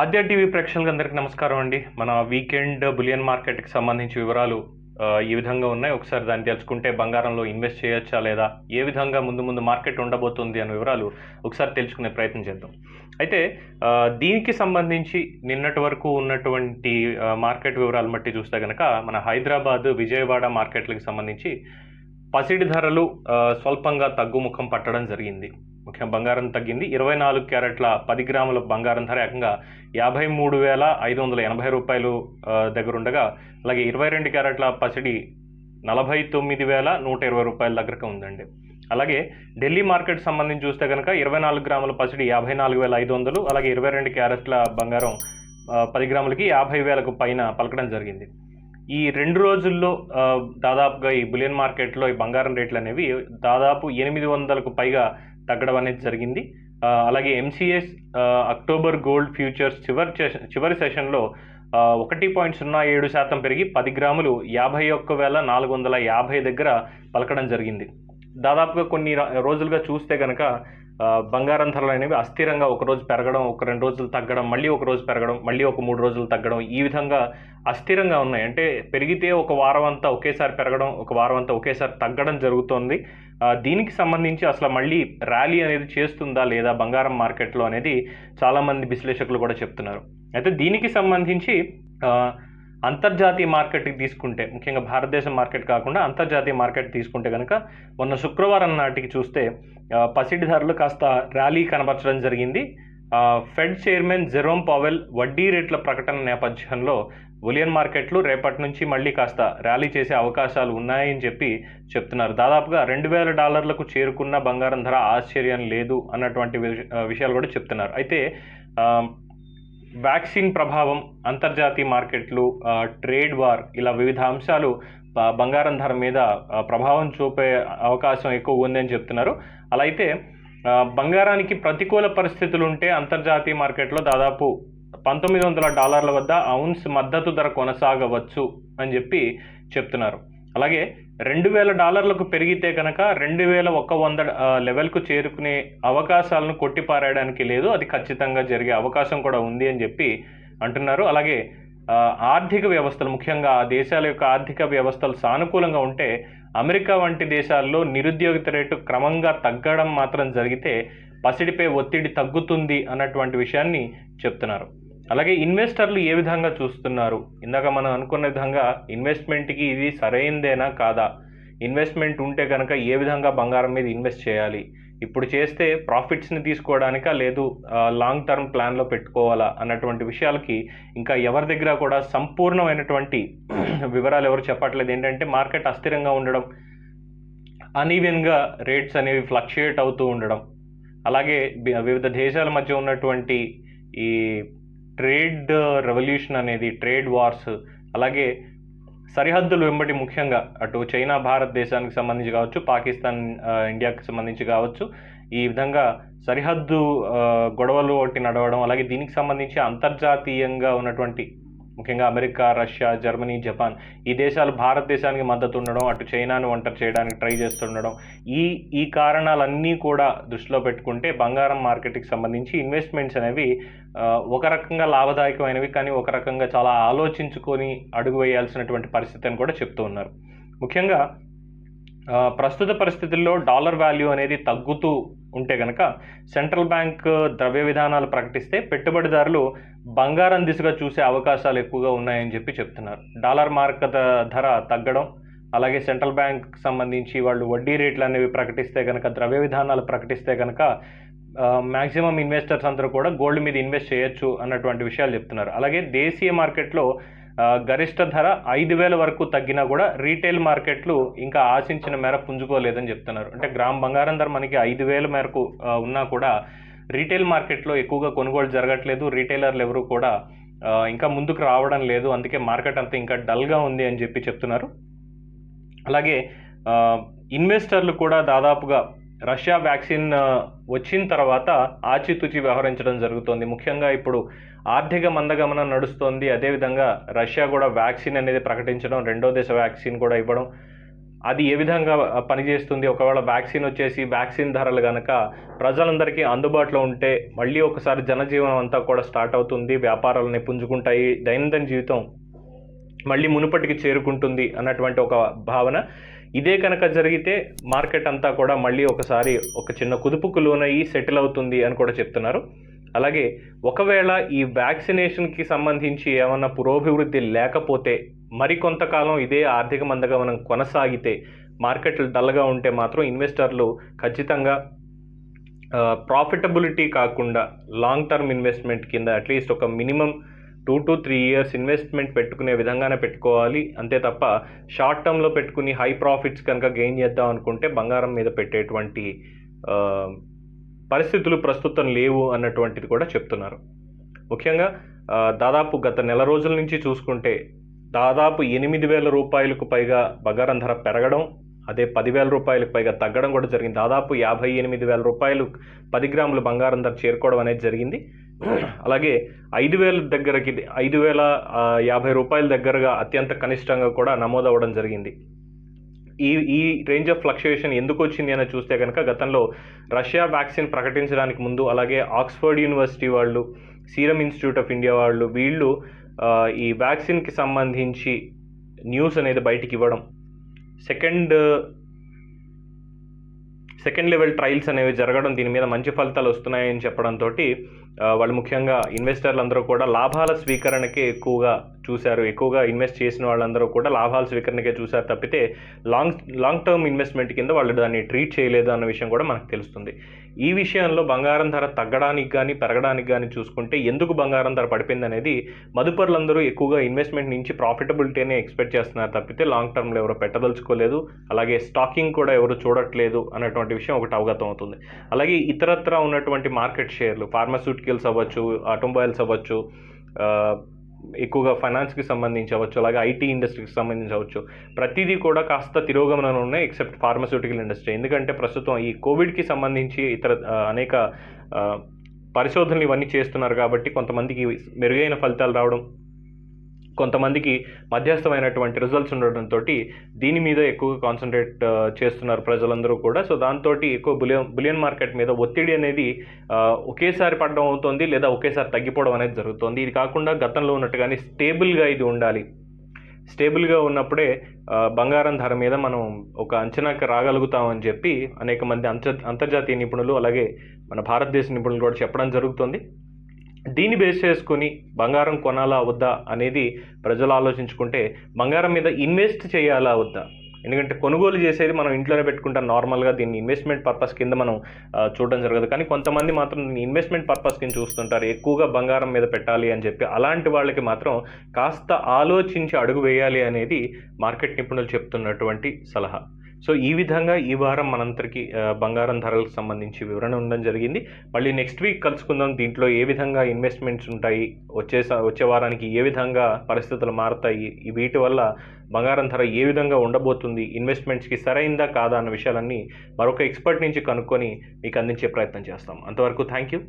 ఆద్య TV ప్రేక్షకులకు అందరికీ నమస్కారం అండి. మన వీకెండ్ బులియన్ మార్కెట్కి సంబంధించి వివరాలు ఈ విధంగా ఉన్నాయి. ఒకసారి దాన్ని తెలుసుకుంటే బంగారంలో ఇన్వెస్ట్ చేయొచ్చా లేదా ఏ విధంగా ముందు ముందు మార్కెట్ ఉండబోతుంది అనే వివరాలు ఒకసారి తెలుసుకునే ప్రయత్నం చేద్దాం. అయితే దీనికి సంబంధించి నిన్నటి వరకు ఉన్నటువంటి మార్కెట్ వివరాలు బట్టి చూస్తే కనుక మన హైదరాబాద్ విజయవాడ మార్కెట్లకు సంబంధించి పసిడి ధరలు స్వల్పంగా తగ్గుముఖం పట్టడం జరిగింది. ముఖ్యంగా బంగారం తగ్గింది. ఇరవై నాలుగు క్యారెట్ల పది గ్రాముల బంగారం ధర ఏకంగా యాభై మూడు వేల ఐదు వందల ఎనభై రూపాయలు దగ్గర ఉండగా అలాగే ఇరవై రెండు క్యారెట్ల పసిడి నలభై తొమ్మిది వేల నూట ఇరవై రూపాయల దగ్గరకు ఉందండి. అలాగే ఢిల్లీ మార్కెట్ సంబంధించి చూస్తే కనుక ఇరవై నాలుగు గ్రాముల పసిడి యాభై నాలుగు వేల ఐదు వందలు అలాగే ఇరవై రెండు క్యారెట్ల బంగారం పది గ్రాములకి యాభై వేలకు పైన పలకడం జరిగింది. ఈ రెండు రోజుల్లో దాదాపుగా ఈ బులియన్ మార్కెట్లో ఈ బంగారం రేట్లు అనేవి దాదాపు ఎనిమిది వందలకు పైగా తగ్గడం అనేది జరిగింది. అలాగే ఎంసీఎస్ అక్టోబర్ గోల్డ్ ఫ్యూచర్స్ చివరి సెషన్- చివరి సెషన్లో ఒకటి పాయింట్ సున్నా ఏడు శాతం పెరిగి పది గ్రాములు యాభై ఒక్క వేల నాలుగు వందల యాభై దగ్గర పలకడం జరిగింది. దాదాపుగా కొన్ని రోజులుగా చూస్తే కనుక బంగారం ధరలు అనేవి అస్థిరంగా ఒక రోజు పెరగడం ఒక రెండు రోజులు తగ్గడం మళ్ళీ ఒక రోజు పెరగడం మళ్ళీ ఒక మూడు రోజులు తగ్గడం ఈ విధంగా అస్థిరంగా ఉన్నాయి. అంటే పెరిగితే ఒక వారం అంతా ఒకేసారి పెరగడం ఒక వారం అంతా ఒకేసారి తగ్గడం జరుగుతోంది. దీనికి సంబంధించి అసలు మళ్ళీ ర్యాలీ అనేది చేస్తుందా లేదా బంగారం మార్కెట్లో అనేది చాలామంది విశ్లేషకులు కూడా చెప్తున్నారు. అయితే దీనికి సంబంధించి అంతర్జాతీయ మార్కెట్కి తీసుకుంటే ముఖ్యంగా భారతదేశం మార్కెట్ కాకుండా అంతర్జాతీయ మార్కెట్ తీసుకుంటే కనుక మొన్న శుక్రవారం నాటికి చూస్తే పసిడి ధరలు కాస్త ర్యాలీ కనబరచడం జరిగింది. ఫెడ్ చైర్మన్ జెరోమ్ పవెల్ వడ్డీ రేట్ల ప్రకటన నేపథ్యంలో బులియన్ మార్కెట్లు రేపటి నుంచి మళ్ళీ కాస్త ర్యాలీ చేసే అవకాశాలు ఉన్నాయని చెప్పి చెప్తున్నారు. దాదాపుగా రెండు వేల డాలర్లకు చేరుకున్న బంగారం ధర ఆశ్చర్యం లేదు అన్నటువంటి విషయాలు కూడా చెప్తున్నారు. అయితే వ్యాక్సిన్ ప్రభావం అంతర్జాతీయ మార్కెట్లు ట్రేడ్ వార్ ఇలా వివిధ అంశాలు బంగారం ధర మీద ప్రభావం చూపే అవకాశం ఎక్కువ ఉందని చెప్తున్నారు. అలా అయితే బంగారానికి ప్రతికూల పరిస్థితులు ఉంటే అంతర్జాతీయ మార్కెట్లో దాదాపు పంతొమ్మిది వందల డాలర్ల వద్ద ఔన్స్ మద్దతు ధర కొనసాగవచ్చు అని చెప్పి చెప్తున్నారు. అలాగే రెండు వేల డాలర్లకు పెరిగితే కనుక రెండు వేల ఒక వంద లెవెల్కు చేరుకునే అవకాశాలను కొట్టిపారేయడానికి లేదు. అది ఖచ్చితంగా జరిగే అవకాశం కూడా ఉంది అని చెప్పి అంటున్నారు. అలాగే ఆర్థిక వ్యవస్థలు ముఖ్యంగా ఆ దేశాల యొక్క ఆర్థిక వ్యవస్థలు సానుకూలంగా ఉంటే అమెరికా వంటి దేశాల్లో నిరుద్యోగిత రేటు క్రమంగా తగ్గడం మాత్రం జరిగితే పసిడిపై ఒత్తిడి తగ్గుతుంది అన్నటువంటి విషయాన్ని చెప్తున్నారు. అలాగే ఇన్వెస్టర్లు ఏ విధంగా చూస్తున్నారు? ఇందాక మనం అనుకున్న విధంగా ఇన్వెస్ట్మెంట్కి ఇది సరైందేనా కాదా? ఇన్వెస్ట్మెంట్ ఉంటే కనుక ఏ విధంగా బంగారం మీద ఇన్వెస్ట్ చేయాలి? ఇప్పుడు చేస్తే ప్రాఫిట్స్ని తీసుకోవడానికా లేదు లాంగ్ టర్మ్ ప్లాన్లో పెట్టుకోవాలా అన్నటువంటి విషయాలకి ఇంకా ఎవరి దగ్గర కూడా సంపూర్ణమైనటువంటి వివరాలు ఎవరు చెప్పట్లేదు. ఏంటంటే మార్కెట్ అస్థిరంగా ఉండడం అనీవెన్గా రేట్స్ అనేవి ఫ్లక్చుయేట్ అవుతూ ఉండడం అలాగే వివిధ దేశాల మధ్య ఉన్నటువంటి ఈ ట్రేడ్ రెవల్యూషన్ అనేది ట్రేడ్ వార్స్ అలాగే సరిహద్దులు వెంబడి ముఖ్యంగా అటు చైనా భారతదేశానికి సంబంధించి కావచ్చు పాకిస్తాన్ ఇండియాకి సంబంధించి కావచ్చు ఈ విధంగా సరిహద్దు గొడవలు ఒకటి నడవడం అలాగే దీనికి సంబంధించి అంతర్జాతీయంగా ఉన్నటువంటి ముఖ్యంగా అమెరికా రష్యా జర్మనీ జపాన్ ఈ దేశాలు భారతదేశానికి మద్దతు ఉండడం అటు చైనాను ఒంటరి చేయడానికి ట్రై చేస్తుండడం ఈ ఈ కారణాలన్నీ కూడా దృష్టిలో పెట్టుకుంటే బంగారం మార్కెట్కి సంబంధించి ఇన్వెస్ట్మెంట్స్ అనేవి ఒక రకంగా లాభదాయకమైనవి కానీ ఒక రకంగా చాలా ఆలోచించుకొని అడుగు వేయాల్సినటువంటి పరిస్థితి అని కూడా చెప్తూ ఉన్నారు. ముఖ్యంగా ప్రస్తుత పరిస్థితుల్లో డాలర్ వాల్యూ అనేది తగ్గుతూ ఉంటే కనుక సెంట్రల్ బ్యాంక్ ద్రవ్య విధానాలు ప్రకటిస్తే పెట్టుబడిదారులు బంగారం దిశగా చూసే అవకాశాలు ఎక్కువగా ఉన్నాయని చెప్పి చెప్తున్నారు. డాలర్ మార్క ధర తగ్గడం అలాగే సెంట్రల్ బ్యాంక్ సంబంధించి వాళ్ళు వడ్డీ రేట్లు అనేవి ప్రకటిస్తే కనుక ద్రవ్య విధానాలు ప్రకటిస్తే కనుక మ్యాక్సిమం ఇన్వెస్టర్స్ అందరూ కూడా గోల్డ్ మీద ఇన్వెస్ట్ చేయొచ్చు అన్నటువంటి విషయాలు చెప్తున్నారు. అలాగే దేశీయ మార్కెట్లో గరిష్ట ధర ఐదు వేల వరకు తగ్గినా కూడా రీటైల్ మార్కెట్లు ఇంకా ఆశించిన మేర పుంజుకోలేదని చెప్తున్నారు. అంటే గ్రామ్ బంగారం ధర మనకి ఐదు వేల మేరకు ఉన్నా కూడా రీటైల్ మార్కెట్లో ఎక్కువగా కొనుగోలు జరగట్లేదు. రీటైలర్లు ఎవరు కూడా ఇంకా ముందుకు రావడం లేదు. అందుకే మార్కెట్ అంతా ఇంకా డల్గా ఉంది అని చెప్పి చెప్తున్నారు. అలాగే ఇన్వెస్టర్లు కూడా దాదాపుగా రష్యా వ్యాక్సిన్ వచ్చిన తర్వాత ఆచితూచి వ్యవహరించడం జరుగుతోంది. ముఖ్యంగా ఇప్పుడు ఆర్థిక మందగమనం నడుస్తోంది. అదేవిధంగా రష్యా కూడా వ్యాక్సిన్ అనేది ప్రకటించడం రెండో దశ వ్యాక్సిన్ కూడా ఇవ్వడం. అది ఏ విధంగా పనిచేస్తుంది? ఒకవేళ వ్యాక్సిన్ వచ్చేసి వ్యాక్సిన్ ధరలు కనుక ప్రజలందరికీ అందుబాటులో ఉంటే మళ్ళీ ఒకసారి జనజీవనం అంతా కూడా స్టార్ట్ అవుతుంది. వ్యాపారాలని పుంజుకుంటాయి. దైనందిన జీవితం మళ్ళీ మునుపటికి చేరుకుంటుంది అన్నటువంటి ఒక భావన. ఇదే కనుక జరిగితే మార్కెట్ అంతా కూడా మళ్ళీ ఒకసారి ఒక చిన్న కుదుపుకు లోనయ్యి సెటిల్ అవుతుంది అని కూడా చెప్తున్నారు. అలాగే ఒకవేళ ఈ వ్యాక్సినేషన్కి సంబంధించి ఏమన్నా పురోభివృద్ధి లేకపోతే మరికొంతకాలం ఇదే ఆర్థిక మందగమనం కొనసాగితే మార్కెట్లు డల్గా ఉంటే మాత్రం ఇన్వెస్టర్లు ఖచ్చితంగా ప్రాఫిటబిలిటీ కాకుండా లాంగ్ టర్మ్ ఇన్వెస్ట్మెంట్ కింద అట్లీస్ట్ ఒక minimum two to three years investment పెట్టుకునే విధంగానే పెట్టుకోవాలి. అంతే తప్ప షార్ట్ టర్మ్లో పెట్టుకుని హై ప్రాఫిట్స్ కనుక గెయిన్ చేద్దాం అనుకుంటే బంగారం మీద పెట్టేటువంటి పరిస్థితులు ప్రస్తుతం లేవు అన్నటువంటిది కూడా చెప్తున్నారు. ముఖ్యంగా దాదాపు గత నెల రోజుల నుంచి చూసుకుంటే దాదాపు ఎనిమిది వేల రూపాయలకు పైగా బంగారం ధర పెరగడం అదే పదివేల రూపాయలకు పైగా తగ్గడం కూడా జరిగింది. దాదాపు యాభై ఎనిమిది వేల రూపాయలు పది గ్రాముల బంగారం ధర చేరుకోవడం అనేది జరిగింది. అలాగే ఐదు వేల దగ్గరకి ఐదు వేల యాభై రూపాయల దగ్గరగా అత్యంత కనిష్టంగా కూడా నమోదవడం జరిగింది. ఈ ఈ రేంజ్ ఆఫ్ ఫ్లక్చుయేషన్ ఎందుకు వచ్చింది అని చూస్తే కనుక గతంలో రష్యా వ్యాక్సిన్ ప్రకటించడానికి ముందు అలాగే ఆక్స్ఫర్డ్ యూనివర్సిటీ వాళ్ళు సీరం ఇన్స్టిట్యూట్ ఆఫ్ ఇండియా వాళ్ళు వీళ్ళు ఈ వ్యాక్సిన్కి సంబంధించి న్యూస్ అనేది బయటికి ఇవ్వడం. సెకండ్ సెకండ్ లెవెల్ ట్రయల్స్ అనేవి జరగడం దీని మీద మంచి ఫలితాలు వస్తున్నాయని చెప్పడంతో వాళ్ళు ముఖ్యంగా ఇన్వెస్టర్లు అందరూ కూడా లాభాల స్వీకరణకే ఎక్కువగా చూశారు. ఎక్కువగా ఇన్వెస్ట్ చేసిన వాళ్ళందరూ కూడా లాభాల స్వీకరణకే చూశారు తప్పితే లాంగ్ లాంగ్ టర్మ్ ఇన్వెస్ట్మెంట్ కింద వాళ్ళు దాన్ని ట్రీట్ చేయలేదు అన్న విషయం కూడా మనకు తెలుస్తుంది. ఈ విషయంలో బంగారం ధర తగ్గడానికి కానీ పెరగడానికి కానీ చూసుకుంటే ఎందుకు బంగారం ధర పడిపోయింది అనేది మదుపరులందరూ ఎక్కువగా ఇన్వెస్ట్మెంట్ నుంచి ప్రాఫిటబిలిటీనే ఎక్స్పెక్ట్ చేస్తున్నారు తప్పితే లాంగ్ టర్మ్లో ఎవరు పెట్టదలుచుకోలేదు. అలాగే స్టాకింగ్ కూడా ఎవరు చూడట్లేదు అన్నటువంటి విషయం ఒకటి అవగతం అవుతుంది. అలాగే ఇతరత్ర ఉన్నటువంటి మార్కెట్ షేర్లు కిటికీల్స్ అవ్వచ్చు ఆటోమొబైల్స్ అవ్వచ్చు ఎక్కువగా ఫైనాన్స్కి సంబంధించి అవ్వచ్చు అలాగే ఐటీ ఇండస్ట్రీకి సంబంధించి అవ్వచ్చు. ప్రతిదీ కూడా కాస్త తిరోగమనం ఉన్నాయి ఎక్సెప్ట్ ఫార్మస్యూటికల్ ఇండస్ట్రీ ఎందుకంటే ప్రస్తుతం ఈ కోవిడ్కి సంబంధించి ఇతర అనేక పరిశోధనలు ఇవన్నీ చేస్తున్నారు కాబట్టి కొంతమందికి మెరుగైన ఫలితాలు రావడం కొంతమందికి మధ్యస్థమైనటువంటి రిజల్ట్స్ ఉండడంతో దీని మీద ఎక్కువ కాన్సన్ట్రేట్ చేస్తున్నారు ప్రజలందరూ కూడా. సో దాంతో ఎక్కువ బులియన్ బులియన్ మార్కెట్ మీద ఒత్తిడి అనేది ఒకేసారి పడడం అవుతుంది లేదా ఒకేసారి తగ్గిపోవడం అనేది జరుగుతుంది. ఇది కాకుండా గతంలో ఉన్నట్టుగానే స్టేబుల్గా ఇది ఉండాలి. స్టేబుల్గా ఉన్నప్పుడే బంగారం ధర మీద మనం ఒక అంచనాకి రాగలుగుతామని చెప్పి అనేక మంది అంత అంతర్జాతీయ నిపుణులు అలాగే మన భారతదేశ నిపుణులు కూడా చెప్పడం జరుగుతుంది. దీన్ని బేస్ చేసుకుని బంగారం కొనాలా వద్దా అనేది ప్రజలు ఆలోచించుకుంటే బంగారం మీద ఇన్వెస్ట్ చేయాలా వద్దా? ఎందుకంటే కొనుగోలు చేసేది మనం ఇంట్లోనే పెట్టుకుంటాం. నార్మల్గా దీన్ని ఇన్వెస్ట్మెంట్ పర్పస్ కింద మనం చూడడం జరగదు. కానీ కొంతమంది మాత్రం దీన్ని ఇన్వెస్ట్మెంట్ పర్పస్ కింద చూస్తుంటారు. ఎక్కువగా బంగారం మీద పెట్టాలి అని చెప్పి అలాంటి వాళ్ళకి మాత్రం కాస్త ఆలోచించి అడుగు వేయాలి అనేది మార్కెట్ నిపుణులు చెప్తున్నటువంటి సలహా. సో ఈ విధంగా ఈ వారం మనందరికీ బంగారం ధరలకు సంబంధించి వివరణ ఉండడం జరిగింది. మళ్ళీ నెక్స్ట్ వీక్ కలుసుకుందాం దీంట్లో ఏ విధంగా ఇన్వెస్ట్మెంట్స్ ఉంటాయి వచ్చే వచ్చే వారానికి ఏ విధంగా పరిస్థితులు మారుతాయి వీటి వల్ల బంగారం ధర ఏ విధంగా ఉండబోతుంది ఇన్వెస్ట్మెంట్స్కి సరైందా కాదా అన్న విషయాలన్నీ మరొక ఎక్స్పర్ట్ నుంచి కనుక్కొని మీకు అందించే ప్రయత్నం చేస్తాం. అంతవరకు థ్యాంక్ యూ